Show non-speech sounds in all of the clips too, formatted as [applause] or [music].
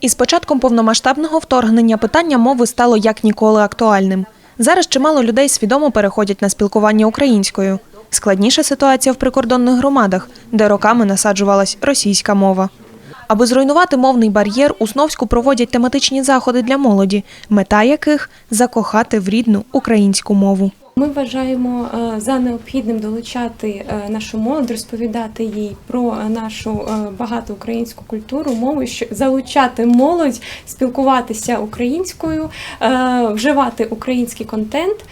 Із початком повномасштабного вторгнення питання мови стало як ніколи актуальним. Зараз чимало людей свідомо переходять на спілкування українською. Складніша ситуація в прикордонних громадах, де роками насаджувалась російська мова. Аби зруйнувати мовний бар'єр, у Сновську проводять тематичні заходи для молоді, мета яких закохати в рідну українську мову. Ми вважаємо е, за необхідним долучати е, нашу молодь, розповідати їй про нашу е, багату українську культуру, мову, що залучати молодь, спілкуватися українською, вживати український контент.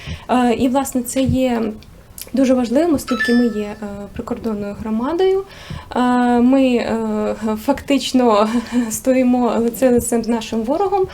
І, власне, це є. Дуже важливим, оскільки ми є е, прикордонною громадою. Е, Ми е, фактично [laughs] стоїмо лице лицем з нашим ворогом,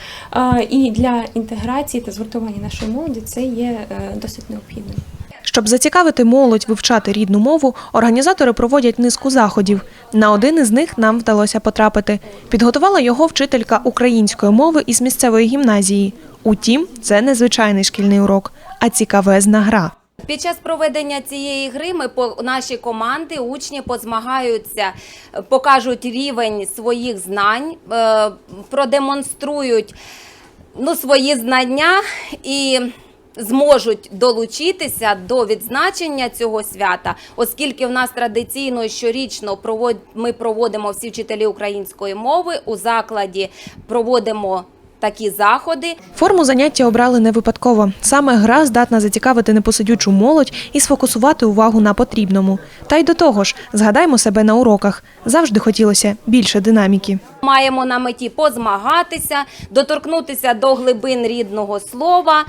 і для інтеграції та згуртування нашої молоді це є досить необхідним. Щоб зацікавити молодь вивчати рідну мову, організатори проводять низку заходів. На один із них нам вдалося потрапити. Підготувала його вчителька української мови із місцевої гімназії. Утім, це не звичайний шкільний урок, а цікавезна гра. Під час проведення цієї гри ми по наші команди, учні позмагаються, е, покажуть рівень своїх знань, е, продемонструють ну, свої знання і зможуть долучитися до відзначення цього свята, оскільки в нас традиційно щорічно провод- ми проводимо всі вчителі української мови у закладі, проводимо такі заходи. Форму заняття обрали не випадково. Саме гра здатна зацікавити непосидючу молодь і сфокусувати увагу на потрібному. Та й до того ж, згадаймо себе на уроках. Завжди хотілося більше динаміки. Маємо на меті позмагатися, доторкнутися до глибин рідного слова,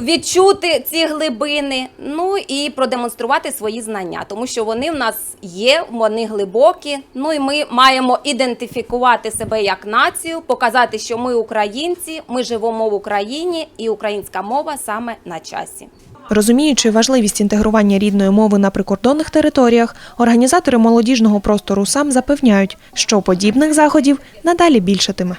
відчути ці глибини, ну і продемонструвати свої знання, тому що вони в нас є, вони глибокі. Ну і ми маємо ідентифікувати себе як націю, показати, що ми українці, ми живемо в Україні, і українська мова саме на часі. Розуміючи важливість інтегрування рідної мови на прикордонних територіях, організатори молодіжного простору сам запевняють, що подібних заходів надалі більшатиме.